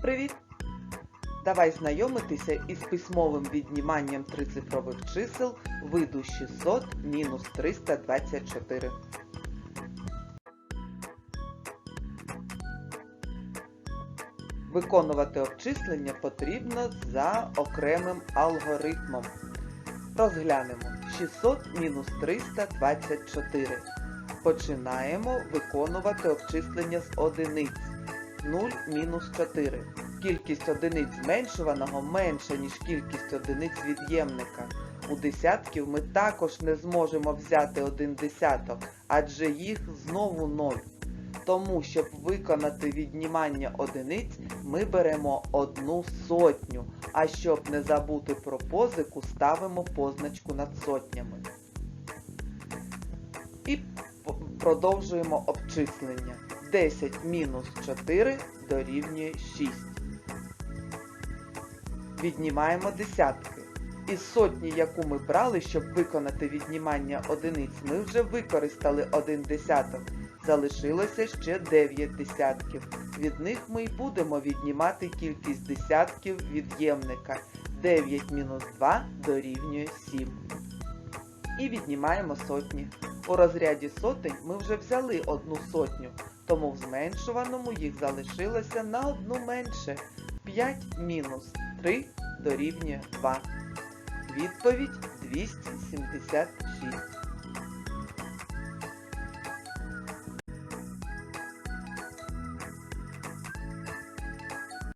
Привіт! Давай знайомитися із письмовим відніманням трицифрових чисел виду 600 мінус 324. Виконувати обчислення потрібно за окремим алгоритмом. Розглянемо 600 мінус 324. Починаємо виконувати обчислення з одиниць. 0 мінус 4. Кількість одиниць зменшуваного менша, ніж кількість одиниць від'ємника. У десятків ми також не зможемо взяти один десяток, адже їх знову 0. Тому, щоб виконати віднімання одиниць, ми беремо одну сотню, а щоб не забути про позику, ставимо позначку над сотнями. І продовжуємо обчислення. 10 мінус 4 дорівнює 6. Віднімаємо десятки. Із сотні, яку ми брали, щоб виконати віднімання одиниць, ми вже використали один десяток. Залишилося ще 9 десятків. Від них ми й будемо віднімати кількість десятків від'ємника. 9 мінус 2 дорівнює 7. І віднімаємо сотні. У розряді сотень ми вже взяли одну сотню, тому в зменшуваному їх залишилося на одну менше. 5 мінус 3 дорівнює 2. Відповідь 276.